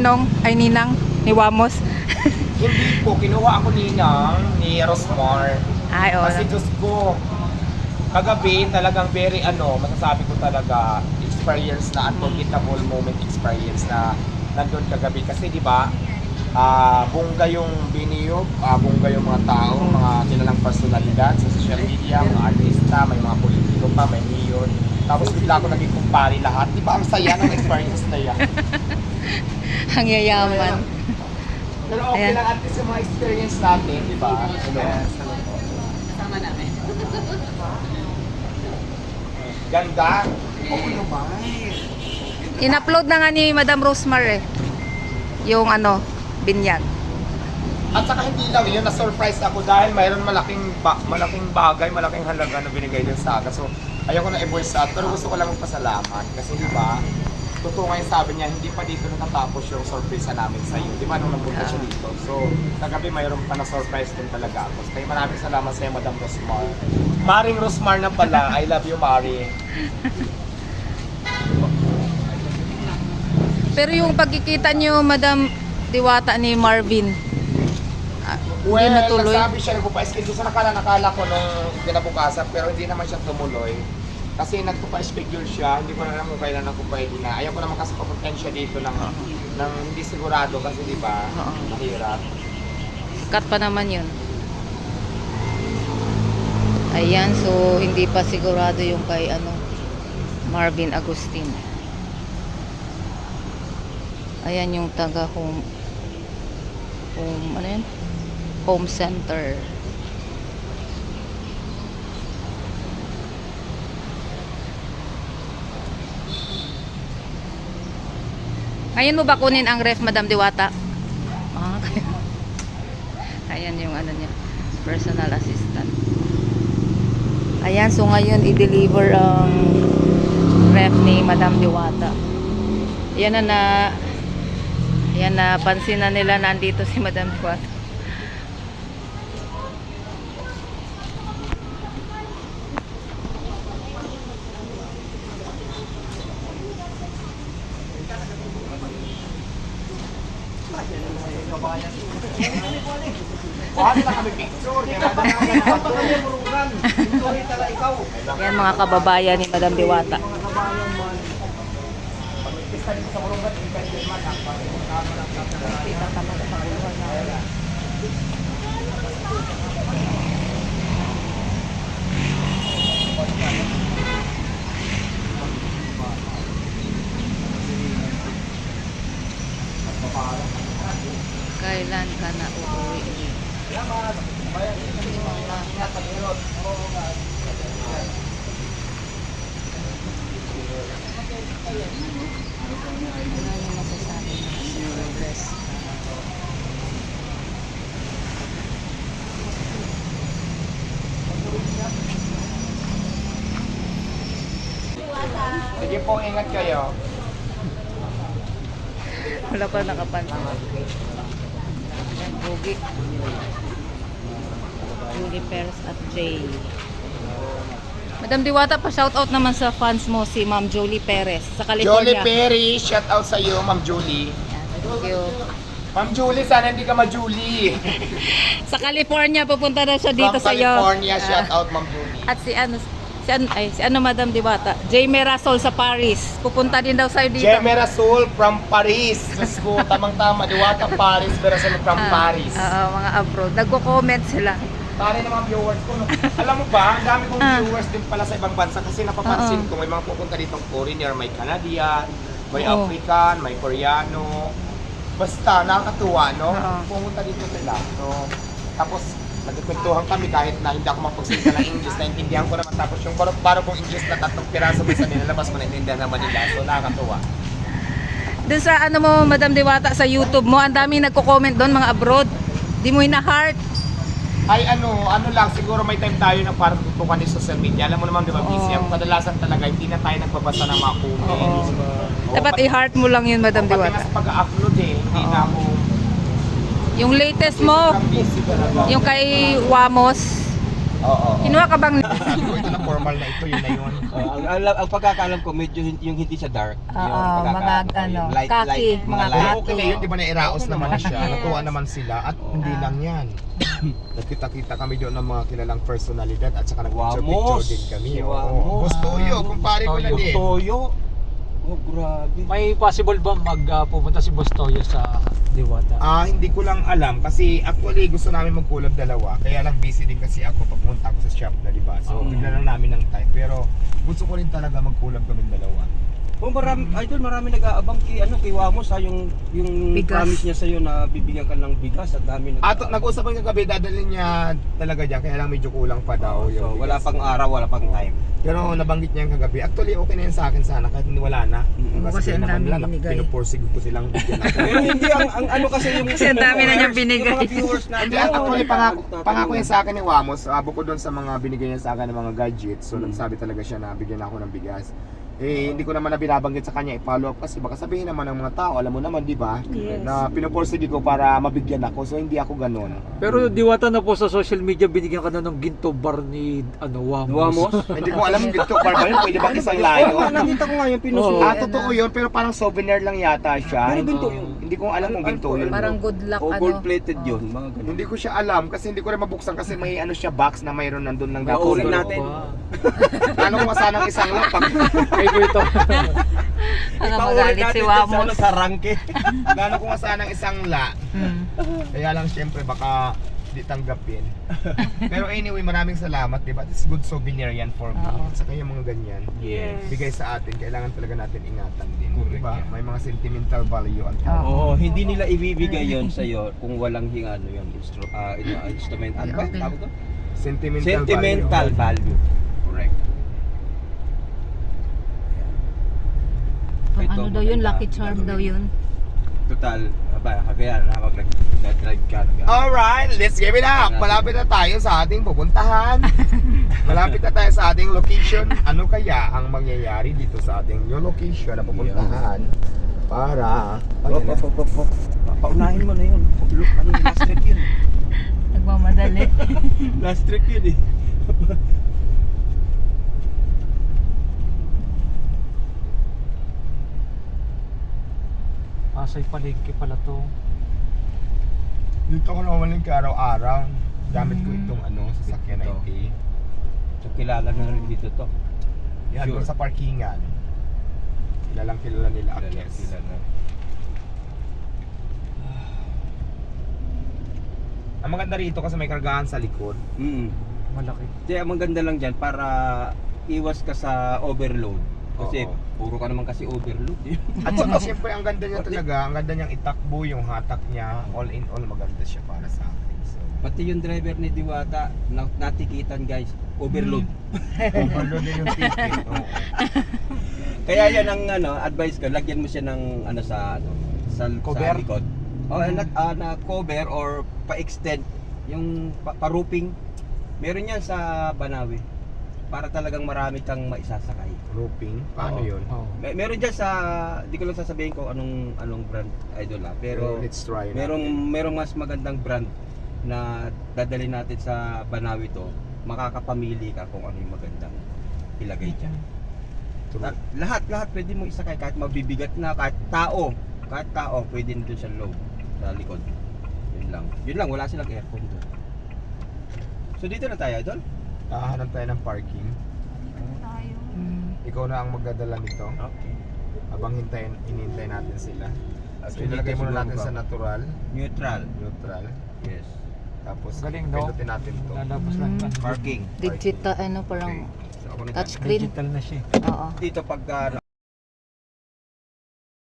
Ninong, ay Ninang, ni Wamos. Hindi po, kinuha ako ni Nang, ni Rosmar. Ay, oo. Kasi Diyos ko, kagabi talagang very ano, masasabi ko talaga, experience na unforgettable moment experience na nandun kagabi. Kasi di ba, ah bongga yung biniyog, ah bongga yung mga tao, mga kilalang personalidad sa social media, mga artista, may mga politiko pa, may mayor. Tapos bigla ako naging kumpari lahat. Di ba ang saya ng experience na yan? Ang yayaman. Pero okay Ayan. lang at least yung mga experience natin, di ba? Hello. Kasama namin. Ganda. Oo naman. In-upload na nga ni Madam Rosemar eh. Yung ano, binyag. At saka hindi lang yun, na-surprise ako dahil mayroon malaking ba- malaking bagay, malaking halaga na binigay din sa akin. So, ayoko na i-voice out, pero gusto ko lang magpasalamat. Kasi di ba, totoo nga yung sabi niya, hindi pa dito natatapos yung surprise namin sa iyo. Di ba, nung napunta siya dito. So, kagabi mayroon pa na-surprise din talaga ako. Kaya maraming salamat sa iyo, Madam Rosmar. Maring Rosmar na pala, I love you, Mari. Pero yung pagkikita niyo, Madam Diwata ni Marvin, ah, Well, hindi natuloy. nagsabi siya, nagpupa-schedule sa nakala, nakala ko nung kinabukasan, pero hindi naman siya tumuloy. Kasi nagpupa-schedule siya, hindi ko na alam kung kailan ako pwede na. Ayaw ko naman kasi papuntahan siya dito ng, ng hindi sigurado kasi di ba, Oo. mahirap. Cut pa naman yun. Ayan, so hindi pa sigurado yung kay ano, Marvin Agustin. Ayan yung taga home home ano yun? Home center. Ngayon mo ba kunin ang ref, Madam Diwata? Ah. Ayan yung ano niya, personal assistant. Ayan, so ngayon i-deliver ang ref ni Madam Diwata. Ayan na na Ayan na pansin na nila nandito si Madam Diwata. Kuha na kami picture. Kaya na naman ako kami murugan. Sorry tala ikaw. Ayan mga kababayan ni Madam Diwata. Dito sa murugan, hindi ka din man. Kailan ka na uuwi? Ano yung masasabi mo sa progress? Sige po, ingat kayo. Wala pa nakapansin. Ayan, Bugi. Julie Perez at Jay. Madam Diwata, pa-shoutout naman sa fans mo si Ma'am Jolie Perez sa Jolie California. Perry, shout out sa iyo, Ma'am Julie. Ayan, Thank you. Ma'am Julie, sana hindi ka ma-Julie. Sa California, pupunta na siya dito sa iyo. California, Ah, shout out, Ma'am Julie. At si ano, si ano, ay, si ano Madam Diwata? Jay Merasol sa Paris. Pupunta din daw sa'yo dito. Jemmy Rasul from Paris. Diyos ko, tamang-tama. Diwata Paris, pero sa from Ah, Paris. Oo, mga abroad. Nagko-comment sila. Tari ng mga viewers ko. No? Alam mo ba, ang dami kong Ah. viewers din pala sa ibang bansa kasi napapansin ko may mga pupunta ditong foreigner, may Canadian, may Oo. African, may Koreano. Basta, nakakatuwa, no? Oo. Pumunta dito sila. So, tapos, nagkikwentuhan kami kahit na hindi ako mapagsalita ng English, naintindihan ko naman. Tapos yung parang, parang kung English na tatlong piraso sa nilalabas mo, naintindihan naman nila. So, nakakatuwa. Dun sa ano mo, Madam Diwata, sa YouTube mo, ang daming nagko-comment doon, mga abroad. Di mo ina-heart. Ay ano, ano lang, siguro may time tayo na parang tutukan ni social media. Alam mo naman, di ba, busy Oo. ako. Kadalasan talaga, hindi na tayo nagbabasa ng mga comments. Oo. Oo, Dapat pati- i-heart mo lang yun, Madam Pati nga Diwata. sa pag-upload eh, hindi Oo. na ako... Yung latest mo, sobrang busy talaga. yung kay Wamos, Oo. Kinuha ka bang... Ito, ito na formal na ito, yun na yun. Oh, ang, ang, ang pagkakaalam ko medyo hin- yung hindi siya dark. Oo, yung pagkakaalam mga ano, yung light, khaki, light, mga light. Pero okay na yun, di ba nairaos naman naman. siya. Yes. Natuwa naman sila at hindi lang yan. Nagkita-kita kami doon ng mga kilalang personalidad at saka nag-picture-picture Wamos. din kami. Si Oo. Wamos. Boss Toyo, kumpare ko na Toyo. din. Toyo. Oh, grabe. May possible ba mag ah, pumunta si Boss Toyo sa Diwata? Ah, hindi ko lang alam kasi actually gusto namin mag-collab dalawa. Kaya lang busy din kasi ako pag pumunta ako sa shop na, di ba? So, bigla lang namin ng time. Pero gusto ko rin talaga mag-collab kami dalawa. Oh, marami, idol, marami nag-aabang kay ano, kay Wamos ha, yung yung Bigas. promise niya sa iyo na bibigyan ka ng bigas at dami nag At nag-usap kami kagabi, dadalhin niya talaga dyan. Kaya lang medyo kulang pa daw. Oh, yung so, wala bigas. pang araw, wala pang time. Pero nabanggit niya yung kagabi. Actually, okay na yan sa akin sana kahit hindi wala na. Mm, kasi ang nila, binigay. Pinuporsig ko silang bigyan ako. Pero hindi ang, ang ano kasi yung Kasi ang dami na niyang binigay. Yung mga viewers natin. Hindi, actually, pangako, pangako yan. sa akin ni Wamos. Uh, bukod doon sa mga binigay niya sa akin ng mga gadgets. So, nagsabi talaga siya na bigyan ako ng bigas. Eh, hindi ko naman na binabanggit sa kanya i-follow up kasi baka sabihin naman ng mga tao, alam mo naman, di ba? Yes. Na pinuporsige ko para mabigyan ako. So, hindi ako ganun. Pero Diwata na po sa social media binigyan ka na ng ginto bar ni ano Wamos. Wamos? hindi ko alam dito, Barbara, pwede ba isang layo? Nakita ko nga yung pinuso. Oo. Ah, totoo yun, pero parang souvenir lang yata siya. Pero ginto yun. Hindi ko alam kung ginto yun. Parang good luck, O ano. gold plated yun, mga ganun. Hindi ko siya alam kasi hindi ko rin mabuksan kasi may ano siya box na mayroon nandun ng Nauulit dapat. natin. Ano ko sanang isang lang pag Kay Guito. Ang magalit si dun sa, ano, Wamos. sa ranke. Gano'n ko isang la. Hmm. Kaya lang syempre baka di tanggapin. Pero anyway, maraming salamat, 'di ba? It's good souvenir yan for me. Oo. Sa kaya mga ganyan. Yes. Bigay sa atin, kailangan talaga natin ingatan din, Correct 'di ba? yan. May mga sentimental value ang Oo. Oo, hindi nila ibibigay yon sa iyo kung walang hing ano yon instru uh, instrument ano ba tawag to? Sentimental, Sentimental value. value. Correct. Pang Ito, ano daw yun, maganda. lucky charm daw yun. Total, aba, kaya habang nag- nag-drive ka, nag Alright, let's give it up. Malapit na tayo sa ating pupuntahan. Malapit na tayo sa ating location. Ano kaya ang mangyayari dito sa ating new location na pupuntahan? Para... Op, op, op, op, op. Pa- Paunahin mo na yun. Look, ano yun, last trip yun. Nagmamadali. Last trip yun eh. Pasay palengke pala to. Dito ako nawalan ka araw-araw. Gamit ko Mm. itong ano, sasakyan Ito. 90. So, kilala na rin dito to. Yan Sure. doon sa parkingan. Kilalang kilala nila Kilala, Akes. kilala. Ang maganda rito kasi may kargahan sa likod. Mm. Malaki. Kaya ang maganda lang dyan para iwas ka sa overload. Kasi Oo. puro ka naman kasi overload. eh. At saka siyempre ang ganda niya talaga, ang ganda niyang itakbo, yung hatak niya, all in all maganda siya para sa akin. So, Pati yung driver ni Diwata, na- natikitan guys, overload. overload din yung ticket. Oo. Kaya yan ang ano, advice ko, lagyan mo siya ng ano sa ano, sa, Cover? sa likod. O na, ah, na cover or pa-extend yung pa- pa-roofing. Meron yan sa Banawi. Para talagang marami kang maisasakay. Roofing, paano Oo. yun? Oh. May, meron diyan sa di ko lang sasabihin ko anong anong brand idol ah, pero let's try merong natin. merong mas magandang brand na dadalhin natin sa Banawi to. Makakapamili ka kung ano yung magandang ilagay diyan. True. La- lahat lahat pwede mo isakay kahit mabibigat na kahit tao kahit tao pwede nito sa loob sa likod yun lang yun lang wala silang aircon doon so dito na tayo idol Hahanap tayo ng parking. Hmm. Ikaw na ang magdadala nito. okay Habang hintayin, inintay natin sila. So, ilalagay muna natin sa natural, neutral neutral. yes Tapos, Galing, no? pindutin natin to. Lalabas lang. Mm. parking Digital, ano, parang okay so ako na touchscreen. Digital na siya. Oo. dito pag ah,